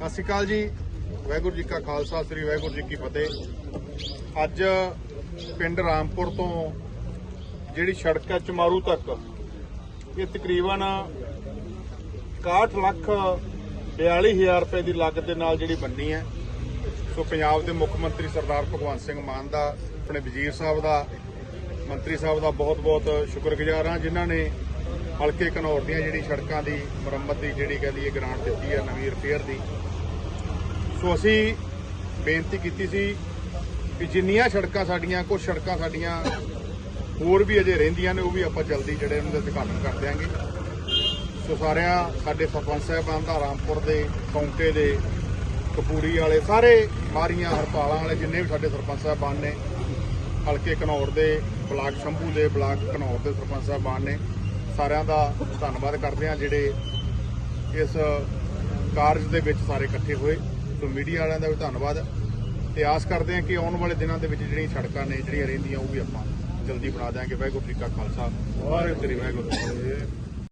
ਸਤਿ ਸ਼੍ਰੀ ਅਕਾਲ ਜੀ। ਵਾਹਿਗੁਰੂ ਜੀ ਕਾ ਖਾਲਸਾ, ਸ੍ਰੀ ਵਾਹਿਗੁਰੂ ਜੀ ਕੀ ਫਤਿਹ। ਅੱਜ ਪਿੰਡ ਰਾਮਪੁਰ ਤੋਂ ਜਿਹੜੀ ਸੜਕ ਹੈ ਚਮਾਰੂ ਤੱਕ, ਇਹ ਤਕਰੀਬਨ 61 ਲੱਖ 42000 ਰੁਪਏ ਦੀ ਲਾਗਤ ਦੇ ਨਾਲ ਜਿਹੜੀ ਬੰਨੀ ਹੈ, ਸੋ ਪੰਜਾਬ ਦੇ ਮੁੱਖ ਮੰਤਰੀ ਸਰਦਾਰ ਭਗਵੰਤ ਸਿੰਘ ਮਾਨ ਦਾ, ਆਪਣੇ ਵਜ਼ੀਰ ਸਾਹਿਬ ਦਾ, ਮੰਤਰੀ ਸਾਹਿਬ ਦਾ ਬਹੁਤ-ਬਹੁਤ ਸ਼ੁਕਰਗੁਜ਼ਾਰ ਹਾਂ, ਜਿਨ੍ਹਾਂ ਨੇ ਹਲਕੇ ਘਨੌਰ ਦੀਆਂ ਜਿਹੜੀ ਸੜਕਾਂ ਦੀ ਮੁਰੰਮਤ ਦੀ ਜਿਹੜੀ ਕਹਿੰਦੀ ਹੈ ਗ੍ਰਾਂਟ ਦਿੱਤੀ ਹੈ ਨਵੀਂ ਰਿਪੇਅਰ ਦੀ। ਸੋ ਅਸੀਂ ਬੇਨਤੀ ਕੀਤੀ ਸੀ ਕਿ ਜਿੰਨੀਆਂ ਸੜਕਾਂ ਸਾਡੀਆਂ ਕੁਝ ਸੜਕਾਂ ਸਾਡੀਆਂ ਹੋਰ ਵੀ ਅਜੇ ਰਹਿੰਦੀਆਂ ਨੇ, ਉਹ ਵੀ ਆਪਾਂ ਜਲਦੀ ਜਿਹੜੇ ਉਹਨਾਂ ਦਾ ਉਦਘਾਟਨ ਕਰ ਦਿਆਂਗੇ। ਸੋ ਸਾਰਿਆਂ, ਸਾਡੇ ਸਰਪੰਚ ਸਾਹਿਬਾਨ ਦਾ, ਰਾਮਪੁਰ ਦੇ, ਕੌਂਟੇ ਦੇ, ਕਪੂਰੀ ਵਾਲੇ, ਸਾਰੇ ਮਾਰੀਆਂ, ਹਰਪਾਲਾਂ ਵਾਲੇ, ਜਿੰਨੇ ਵੀ ਸਾਡੇ ਸਰਪੰਚ ਸਾਹਿਬਾਨ ਨੇ, ਹਲਕੇ ਘਨੌਰ ਦੇ, ਬਲਾਕ ਸ਼ੰਭੂ ਦੇ, ਬਲਾਕ ਘਨੌਰ ਦੇ ਸਰਪੰਚ ਸਾਹਿਬਾਨ ਨੇ ਸਾਰਿਆਂ ਦਾ ਧੰਨਵਾਦ ਕਰਦੇ ਹਾਂ ਜਿਹੜੇ ਇਸ ਕਾਰਜ ਦੇ ਵਿੱਚ ਸਾਰੇ ਇਕੱਠੇ ਹੋਏ। ਸੋ ਮੀਡੀਆ ਵਾਲਿਆਂ ਦਾ ਵੀ ਧੰਨਵਾਦ। ਤੇ ਆਸ ਕਰਦੇ ਹਾਂ ਕਿ ਆਉਣ ਵਾਲੇ ਦਿਨਾਂ ਦੇ ਵਿੱਚ ਜਿਹੜੀਆਂ ਸੜਕਾਂ ਨੇ ਜਿਹੜੀਆਂ ਰਹਿੰਦੀਆਂ ਉਹ ਵੀ ਆਪਾਂ ਜਲਦੀ ਬਣਾ ਦਿਆਂਗੇ। ਵਾਹਿਗੁਰੂ ਜੀ ਕਾ ਖਾਲਸਾ। ਵਾਹਿਗੁਰੂ ਜੀ ਕੀ ਫਤਿਹ।